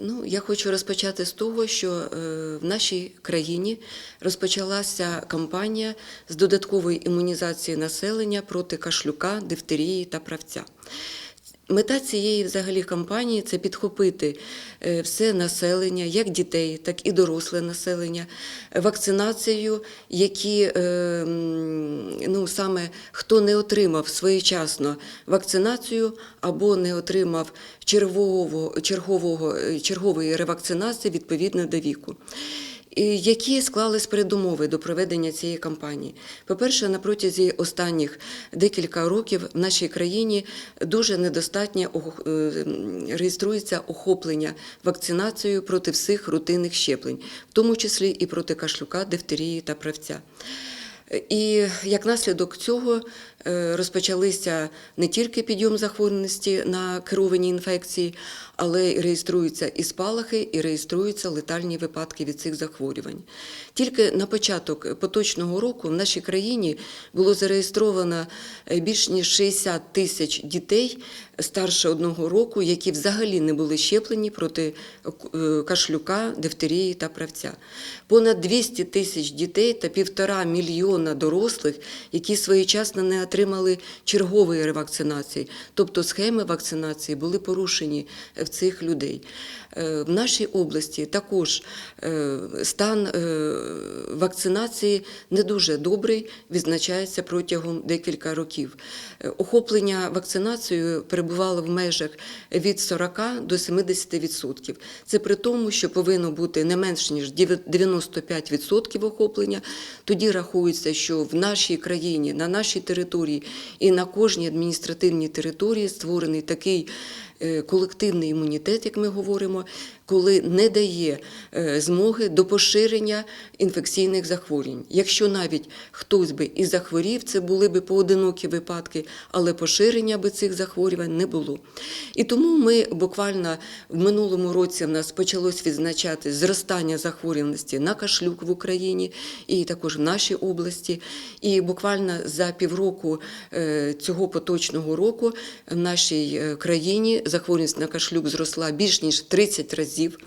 Ну, я хочу розпочати з того, що е, в нашій країні розпочалася кампанія з додаткової імунізації населення проти кашлюка, дифтерії та правця. Мета цієї взагалі кампанії це підхопити е, все населення, як дітей, так і доросле населення, вакцинацією, які е, ну, саме хто не отримав своєчасно вакцинацію або не отримав чергового, чергового, чергової ревакцинації відповідно до віку. Які склались передумови до проведення цієї кампанії? По-перше, на протязі останніх декілька років в нашій країні дуже недостатньо е, реєструється охоплення вакцинацією проти всіх рутинних щеплень, в тому числі і проти кашлюка, дифтерії та правця. І як наслідок цього е, розпочалися не тільки підйом захворюваності на керовані інфекції, але й реєструються і спалахи, і реєструються летальні випадки від цих захворювань. Тільки на початок поточного року в нашій країні було зареєстровано е, більш ніж 60 тисяч дітей старше одного року, які взагалі не були щеплені проти е, кашлюка, дифтерії та правця. Понад 200 тисяч дітей та півтора мільйона дорослих, які своєчасно не отримали чергової ревакцинації, тобто схеми вакцинації були порушені в цих людей. Е, В нашій області також е, стан е, вакцинації не дуже добрий, відзначається протягом декілька років. Е, Охоплення вакцинацією перебувало в межах від 40 до 70%. Це при тому, що повинно бути не менш ніж 95% охоплення. Тоді рахується, що в нашій країні, на нашій території і на кожній адміністративній території створений такий колективний імунітет, як ми говоримо, коли не дає е, змоги до поширення інфекційних захворювань. Якщо навіть хтось би і захворів, це були би поодинокі випадки, але поширення би цих захворювань не було. І тому ми буквально в минулому році в нас почалось відзначати зростання захворюваності на кашлюк в Україні і також в нашій області. І буквально за півроку е, цього поточного року в нашій е, країні захворюваність на кашлюк зросла більш ніж 30 разів.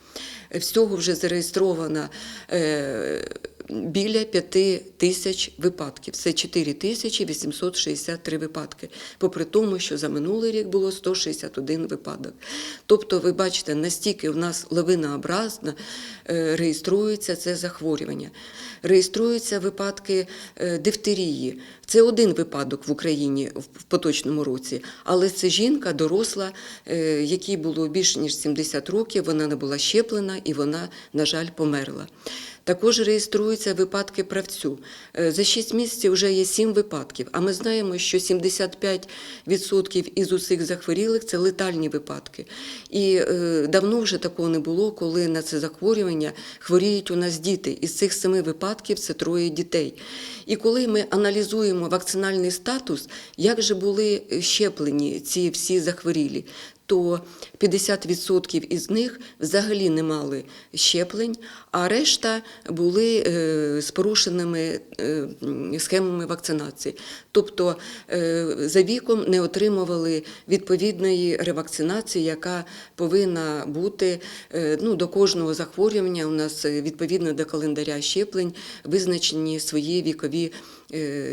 Всього вже зареєстровано е, біля 5 тисяч випадків. Це 4 тисячі 863 випадки. Попри тому, що за минулий рік було 161 випадок. Тобто, ви бачите, настільки в нас лавинообразно е, реєструється це захворювання. Реєструються випадки е, дифтерії. Це один випадок в Україні в поточному році, але це жінка доросла, е, якій було більше ніж 70 років, вона не була щеплена і вона, на жаль, померла. Також реєструються випадки правцю. Е, За 6 місяців вже є 7 випадків, а ми знаємо, що 75% із усіх захворілих це летальні випадки. І е, давно вже такого не було, коли на це захворювання хворіють у нас діти. Із цих 7 випадків це троє дітей. І коли ми аналізуємо вакцинальний статус, як же були щеплені ці всі захворілі, то 50% із них взагалі не мали щеплень, а решта були е, з порушеними е, схемами вакцинації. Тобто е, за віком не отримували відповідної ревакцинації, яка повинна бути ну, до кожного захворювання. У нас відповідно до календаря щеплень визначені свої вікові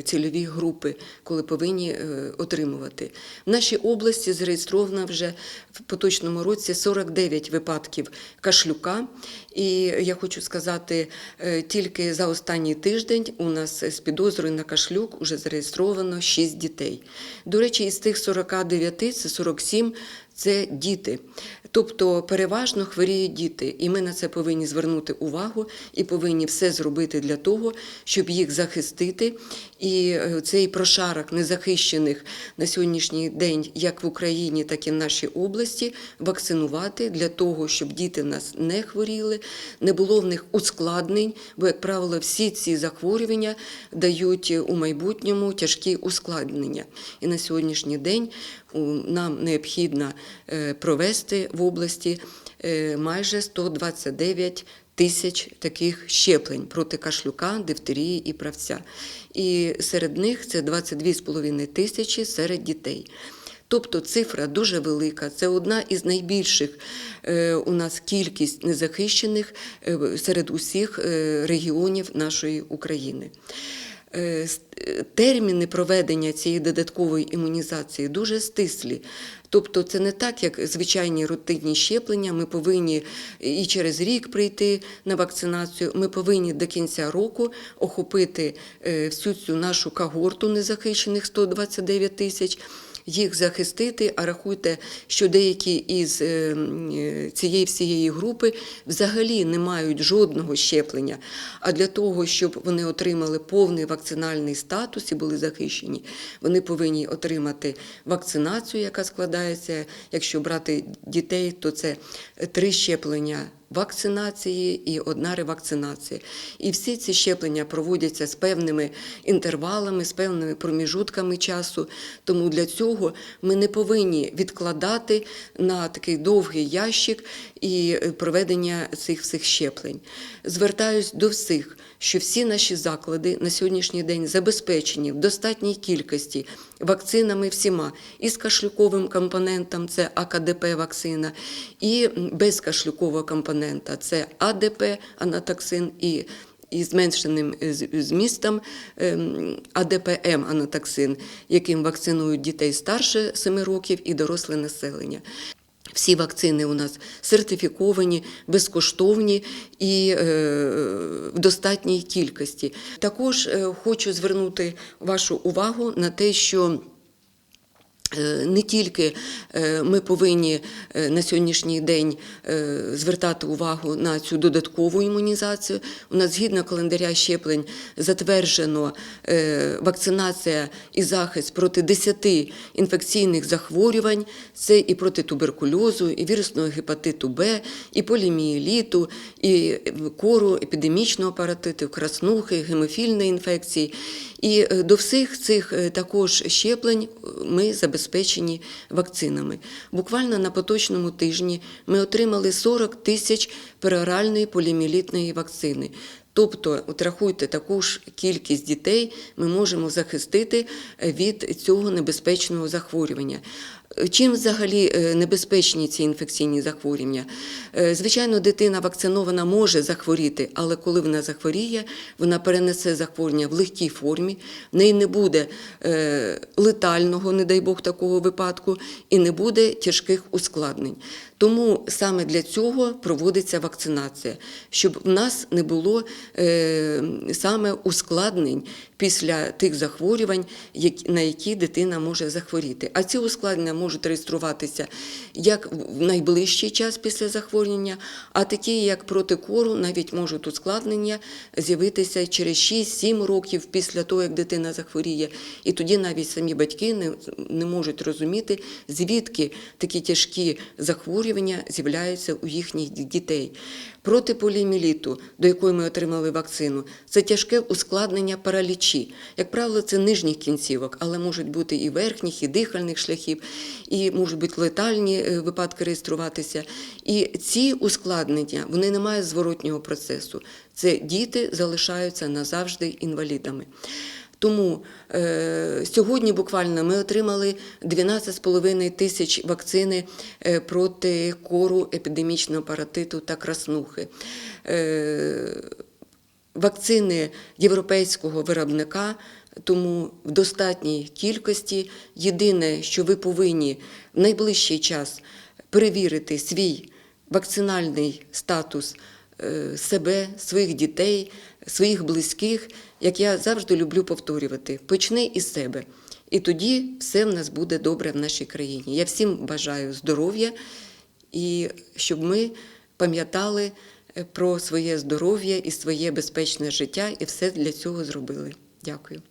цільові групи, коли повинні отримувати. В нашій області зареєстровано вже в поточному році 49 випадків кашлюка. І я хочу сказати, е, тільки за останній тиждень у нас з підозрою на кашлюк вже зареєстровано 6 дітей. До речі, із тих 49 це 47 це діти. Тобто переважно хворіють діти, і ми на це повинні звернути увагу і повинні все зробити для того, щоб їх захистити. І е, цей прошарок незахищених на сьогоднішній день, як в Україні, так і в нашій області, вакцинувати для того, щоб діти в нас не хворіли, не було в них ускладнень, бо, як правило, всі ці захворювання дають у майбутньому тяжкі ускладнення. І на сьогоднішній день нам необхідно е, провести в області е, майже 129 тисяч таких щеплень проти кашлюка, дифтерії і правця. І серед них це 22,5 тисячі серед дітей. Тобто цифра дуже велика. Це одна із найбільших е, у нас кількість незахищених е, серед усіх регіонів нашої України. Е, Терміни проведення цієї додаткової імунізації дуже стислі. Тобто це не так, як звичайні рутинні щеплення. Ми повинні і через рік прийти на вакцинацію. Ми повинні до кінця року охопити е, всю цю нашу когорту незахищених 129 тисяч. Їх захистити, а рахуйте, що деякі із е, е, цієї всієї групи взагалі не мають жодного щеплення. А для того, щоб вони отримали повний вакцинальний статус і були захищені, вони повинні отримати вакцинацію, яка складається, якщо брати дітей, то це три щеплення вакцинації і одна ревакцинація. І всі ці щеплення проводяться з певними інтервалами, з певними проміжутками часу. Тому для цього ми не повинні відкладати на такий довгий ящик і е, проведення цих всіх щеплень. Звертаюсь до всіх, що всі наші заклади на сьогоднішній день забезпечені в достатній кількості вакцинами всіма, і з кашлюковим компонентом, це АКДП вакцина, і безкашлюкового компонента, це АДП, анатоксин і і зменшеним е, змістом ем, АДПМ анатоксин, яким вакцинують дітей старше 7 років і доросле населення. Всі вакцини у нас сертифіковані, безкоштовні і е, в достатній кількості. Також е, хочу звернути вашу увагу на те, що Не тільки е, ми повинні е, на сьогоднішній день е, звертати увагу на цю додаткову імунізацію. У нас згідно календаря щеплень затверджено е, вакцинація і захист проти 10 інфекційних захворювань. Це і проти туберкульозу, і вірусного гепатиту Б, і полімієліту, і е, кору, епідемічного паратиту, краснухи, гемофільної інфекції. І е, до всіх цих е, також щеплень е, ми забезпечені вакцинами. Буквально на поточному тижні ми отримали 40 тисяч пероральної полімілітної вакцини. Тобто, от рахуйте, таку ж кількість дітей ми можемо захистити від цього небезпечного захворювання. Чим взагалі е, небезпечні ці інфекційні захворювання? Е, Звичайно, дитина вакцинована може захворіти, але коли вона захворіє, вона перенесе захворювання в легкій формі, в неї не буде е, летального, не дай Бог, такого випадку, і не буде тяжких ускладнень. Тому саме для цього проводиться вакцинація, щоб в нас не було саме ускладнень після тих захворювань, на які дитина може захворіти. А ці ускладнення можуть реєструватися як в найближчий час після захворювання, а такі, як проти кору, навіть можуть ускладнення з'явитися через 6-7 років після того, як дитина захворіє. І тоді навіть самі батьки не, не можуть розуміти, звідки такі тяжкі захворювання з'являються у їхніх дітей. Проти поліоміеліту, до якої ми отримали вакцину, це тяжке ускладнення паралічі. Як правило, це нижніх кінцівок, але можуть бути і верхніх, і дихальних шляхів, і можуть бути летальні е, випадки реєструватися. І ці ускладнення вони не мають зворотнього процесу. Це діти залишаються назавжди інвалідами. Тому е, сьогодні буквально ми отримали 12,5 тисяч вакцини е, проти кору, епідемічного паратиту та краснухи. Е, вакцини європейського виробника, тому в достатній кількості. Єдине, що ви повинні в найближчий час перевірити свій вакцинальний статус е, себе, своїх дітей, своїх близьких, як я завжди люблю повторювати, почни із себе. І тоді все в нас буде добре в нашій країні. Я всім бажаю здоров'я і щоб ми пам'ятали е, про своє здоров'я і своє безпечне життя, і все для цього зробили. Дякую.